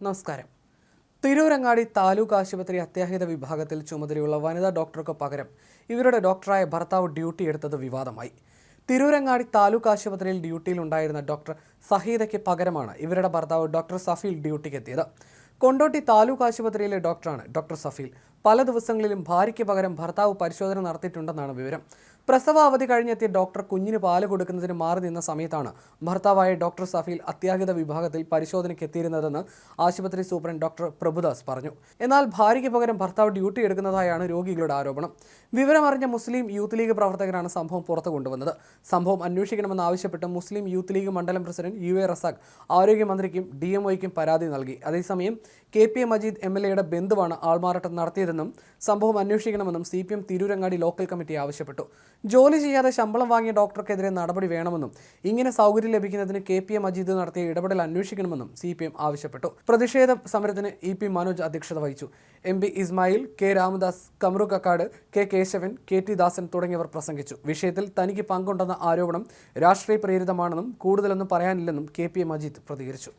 നമസ്കാരം. തിരൂരങ്ങാടി താലൂക്ക് ആശുപത്രി അത്യാഹിത വിഭാഗത്തിൽ ചുമതലയുള്ള വനിതാ ഡോക്ടർക്ക് പകരം ഇവരുടെ ഡോക്ടറായ ഭർത്താവ് ഡ്യൂട്ടി എടുത്തത് വിവാദമായി. തിരൂരങ്ങാടി താലൂക്ക് ആശുപത്രിയിൽ ഡ്യൂട്ടിയിലുണ്ടായിരുന്ന ഡോക്ടർ സഹീദയ്ക്ക് പകരമാണ് ഇവരുടെ ഭർത്താവ് ഡോക്ടർ സഫീൽ ഡ്യൂട്ടിക്ക് എത്തിയത്. കൊണ്ടോട്ടി താലൂക്ക് ആശുപത്രിയിലെ ഡോക്ടറാണ് ഡോക്ടർ സഫീൽ. പല ദിവസങ്ങളിലും ഭാര്യയ്ക്ക് പകരം ഭർത്താവ് പരിശോധന നടത്തിയിട്ടുണ്ടെന്നാണ് വിവരം. പ്രസവ അവധി കഴിഞ്ഞെത്തിയ ഡോക്ടർ കുഞ്ഞിന് പാൽ കൊടുക്കുന്നതിന് മാറി നിന്ന സമയത്താണ് ഭർത്താവായ ഡോക്ടർ സഫീൽ അത്യാഹിത വിഭാഗത്തിൽ പരിശോധനയ്ക്ക് എത്തിയിരുന്നതെന്ന് ആശുപത്രി സൂപ്രണ്ട് ഡോക്ടർ പ്രഭുദാസ് പറഞ്ഞു. എന്നാൽ ഭാര്യയ്ക്ക് പകരം ഭർത്താവ് ഡ്യൂട്ടി എടുക്കുന്നതായാണ് രോഗികളുടെ ആരോപണം. വിവരമറിഞ്ഞ മുസ്ലിം യൂത്ത് ലീഗ് പ്രവർത്തകരാണ് സംഭവം പുറത്തു കൊണ്ടുവന്നത്. സംഭവം അന്വേഷിക്കണമെന്നാവശ്യപ്പെട്ട് മുസ്ലിം യൂത്ത് ലീഗ് മണ്ഡലം പ്രസിഡന്റ് യു എ റസാഖ് ആരോഗ്യമന്ത്രിക്കും ഡി എം ഒയ്ക്കും പരാതി നൽകി. അതേസമയം K P A Majeed M L എയുടെ ബന്ധുവാണ് ആൾമാറാട്ടം നടത്തിയതെന്നും സംഭവം അന്വേഷിക്കണമെന്നും C P M Tirurangadi local committee ആവശ്യപ്പെട്ടു. ജോലി ചെയ്യാതെ ശമ്പളം വാങ്ങിയ ഡോക്ടർക്കെതിരെ നടപടി വേണമെന്നും ഇങ്ങനെ സൗകര്യം ലഭിക്കുന്നതിന് കെ പി എം മജീദ് നടത്തിയ ഇടപെടൽ അന്വേഷിക്കണമെന്നും സി പി എം ആവശ്യപ്പെട്ടു. പ്രതിഷേധ സമരത്തിന് ഇ പി മനോജ് അധ്യക്ഷത വഹിച്ചു. M P Ismail K Ramadas Kamaru Kakkad K Keshavan K T Dasan തുടങ്ങിയവർ പ്രസംഗിച്ചു. വിഷയത്തിൽ തനിക്ക് പങ്കുണ്ടെന്ന ആരോപണം രാഷ്ട്രീയ പ്രേരിതമാണെന്നും കൂടുതലൊന്നും പറയാനില്ലെന്നും കെ പി എ മജീദ് പ്രതികരിച്ചു.